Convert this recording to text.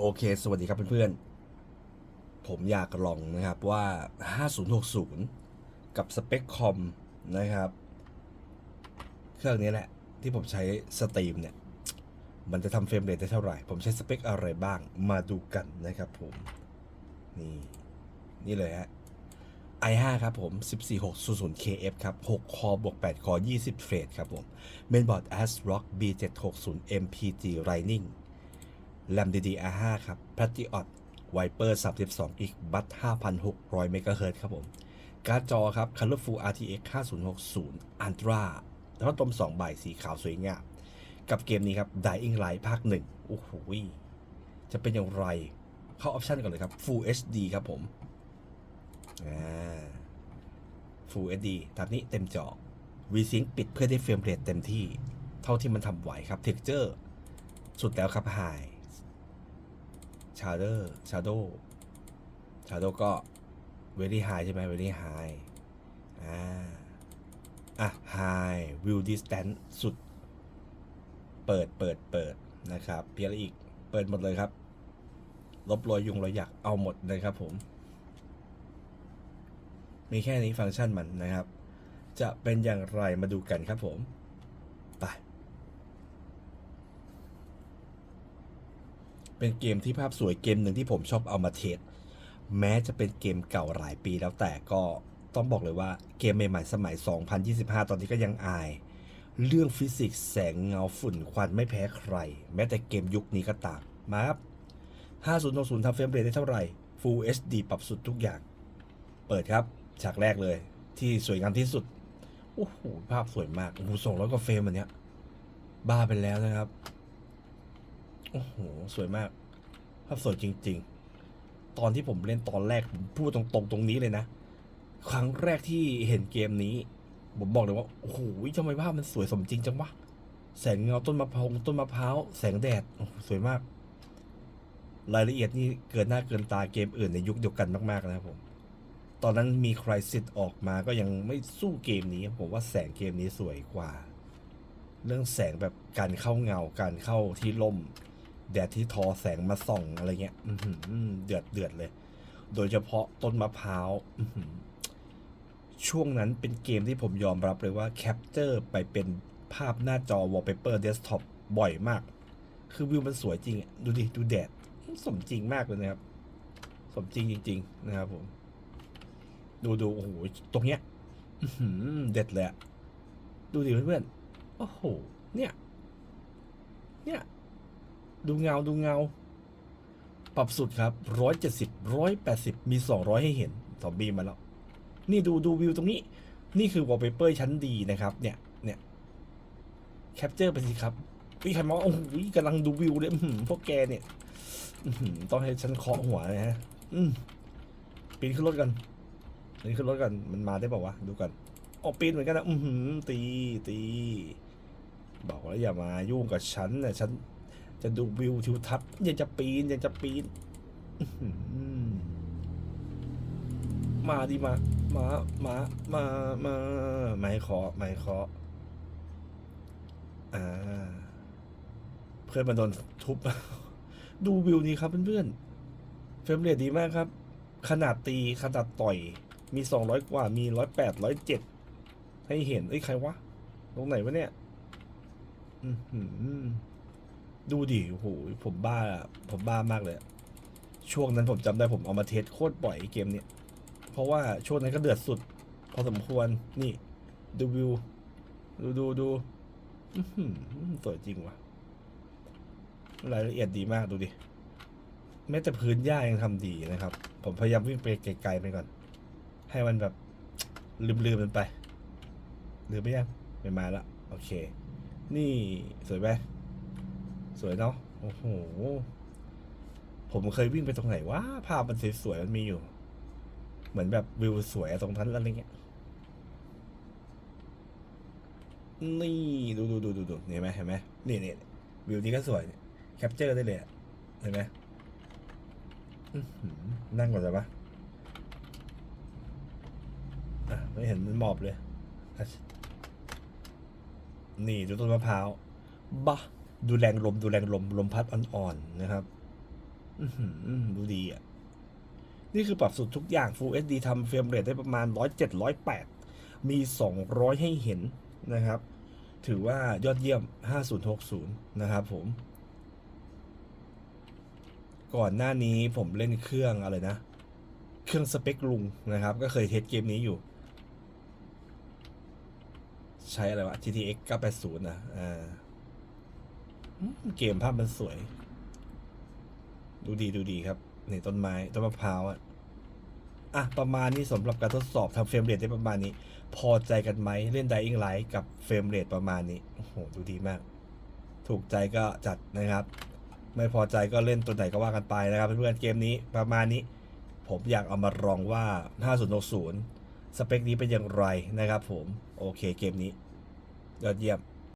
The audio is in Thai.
โอเค สวัสดีครับเพื่อนๆ ผมอยากลองนะครับว่า 5060 กับสเปคคอมนะครับ เครื่องนี้แหละ ที่ผมใช้สตรีมเนี่ย มันจะทำเฟรมเรทได้เท่าไหร่ ผมใช้สเปคอะไรบ้างมาดูกันนะครับผม นี่ นี่เลยฮะ i5 ครับผม 14600 KF ครับ 6 คอบวก 8 คอ 20 เฟรดครับผม เมนบอร์ด ASRock B760 MPG Lightning แรม DDR5 ครับ p l a t i o t Viper 32 g b บัต5,600 MHz ครับผม การ์ดจอครับ Colorful RTX 5060 Ultra แล้วก็ตม2ใบสีขาวสวยงาม กับเกมนี้ครับ Dying Light ภาค1โอ้โหจะเป็นอย่างไร เข้าออปชันก่อนเลยครับ Full HD ครับผมอ่า Full HD ตามนี้เต็มจอ V-Sync ปิดเพื่อได้เฟรมเรทเต็มที่ เท่าที่มันทำไหวครับ Texture สุดแล้วครับ High Shadow Shadow Shadow ก็ Very High ใช่ไหม Very High อ่าอะ High View Distance สุด เปิดเปิดเปิดนะครับเพียรอีกเปิดหมดเลยครับ ลบรอยยุงรอยหยักเอาหมดเลยครับผม มีแค่นี้ฟังก์ชันมันนะครับ จะเป็นอย่างไรมาดูกันครับผม ไป เป็นเกมที่ภาพสวยเกมหนึ่งที่ผมชอบเอามาเทสแม้จะเป็นเกมเก่าหลายปีแล้วแต่ก็ต้องบอกเลยว่าเกมใหม่ๆสมัย 2025 ตอนนี้ก็ยังอาย เรื่องฟิสิกส์แสงเงาฝุ่นควันไม่แพ้ใคร แม้แต่เกมยุคนี้ก็ตาม มาครับ 5060ทำเฟรมเรทได้เท่าไหร่ Full HD ปรับสุดทุกอย่าง เปิดครับ ฉากแรกเลย ที่สวยงามที่สุด โอ้โห ภาพสวยมากโอ้โหสองร้อยกว่าเฟรมอันเนี้ย บ้าไปแล้วนะครับ โอ้โหสวยมาก ภาพสวยจริง ๆ ตอนที่ผมเล่นตอนแรกผมพูดตรงๆ ตรงนี้เลยนะ ครั้งแรกที่เห็นเกมนี้ ผมบอกเลยว่า โอ้โหทำไมภาพมันสวยสมจริงจังวะ แสงเงาต้นมะพร้าวต้นมะพร้าว แสงแดด โอ้โหสวยมาก รายละเอียดนี่เกินหน้าเกินตาเกมอื่นในยุคเดียวกันมากๆนะครับผม ตอนนั้นมีใครสิทธิ์ออกมาก็ยังไม่สู้เกมนี้ ผมว่าแสงเกมนี้สวยกว่า เรื่องแสงแบบการเข้าเงา การเข้าที่ล่ม แดดที่ทอแสงมาส่องอะไรเงี้ยเดือดเดือดเลย โดยเฉพาะต้นมะพร้าวช่วงนั้นเป็นเกมที่ผมยอมรับเลยว่าแคปเจอร์ไปเป็นภาพหน้าจอ wallpaper desktop บ่อยมาก คือวิวมันสวยจริง ดูดิ ดูแดด สมจริงมากเลยนะครับ สมจริงจริง ๆ นะครับผม ดูดูโอ้โห ตรงเนี้ยเด็ดเลยดูดิเพื่อนๆ โอ้โห เนี่ย เนี่ย ดูเงาดูเงา ปรับสุดครับร้อยเจ็ดสิบร้อยแปดสิบมีสองร้อยให้เห็นสองบีมาแล้ว นี่ดูดูวิวตรงนี้ นี่คือวอลเปเปอร์ชั้นดีนะครับ เนี่ยเนี่ยแคปเจอร์ไปสิครับพี่ใครมองโอ้โหกำลังดูวิวเลยพวกแกเนี่ยต้องให้ฉันเคาะหัวนะฮะปีนขึ้นรถกันนี่ขึ้นรถกันมันมาได้บอกว่าวะดูกันออกปีนเหมือนกันนะอือหือตีตีบอกว่าอย่ามายุ่งกับฉันนะฉัน จะดูวิวทิวทัศน์อยังจะปีนอยังจะปีนมาดิมา มามามามาไม่ขอไม่ขออ่า เพื่อนมาโดนทุบ ดูวิวนี้ครับเพื่อนๆเฟรมเรทดีมากครับ ขนาดตีขนาดต่อย มีสองร้อยกว่า มีร้อยแปดร้อยเจ็ดให้เห็น เอ้ย ใครวะ ตรงไหนวะเนี่ย อือหือ ดูดิโอ้โหผมบ้า ผมบ้ามากเลย ช่วงนั้นผมจำได้ผมเอามาเทสโคตรบ่อยเกมเนี้ยเพราะว่าช่วงนั้นก็เดือดสุด พอสมควรนี่ดูวิวดูดูดูอื้อหือสวยจริงว่ะรายละเอียดดีมากดูดิแม้แต่พื้นหญ้ายังทำดีนะครับ ผมพยายามวิ่งไปไกลๆไปก่อน ให้มันแบบลืมๆมันไปลืมไปยังไม่มาละโอเค นี่สวยไหม สวยเนาะโอ้โหผมเคยวิ่งไปตรงไหนวะภาพมันสวยๆมันมีอยู่ เหมือนแบบวิวสวยตรงนั้นแล้วอะไรเงี้ยนี่ดูดูดูดูดูเห็นไหมเห็นไหมนี่นี่วิวนี้ก็สวยแคปเจอร์ได้เลยเห็นไหมนั่งก่อนเลยปะอะไม่เห็นมันหมอบเลย นี่ดูต้นมะพร้าวบะ ดูแรงลมดูแรงลมลมพัดอ่อนๆนะครับอื้อหือดูดีอะ นี่คือปรับสุดทุกอย่าง Full HD ทำเฟรมเรทได้ประมาณ 107 108 มี 200 ให้เห็นนะครับ ถือว่ายอดเยี่ยม 5060 นะครับผม ก่อนหน้านี้ผมเล่นเครื่องอะไรนะ เครื่องสเปคลุงนะครับ ก็เคยเทสเกมนี้อยู่ ใช้อะไรวะ GTX 980 นะอ่า เกมภาพมันสวย ดูดีดูดีครับนี่ต้นไม้ต้นมะพร้าวอะอะ ประมาณนี้สำหรับการทดสอบทำเฟรมเรทได้ประมาณนี้ พอใจกันไหมเล่น Dying Light กับเฟรมเรทประมาณนี้ โอ้โห ดูดีมาก ถูกใจก็จัดนะครับ ไม่พอใจก็เล่นตัวไหนก็ว่ากันไปนะครับ เพื่อนๆเกมนี้ประมาณนี้ ผมอยากเอามาลองว่า 5060 สเปคนี้เป็นอย่างไรนะครับผม โอเคเกมนี้ ยอดเยี่ยม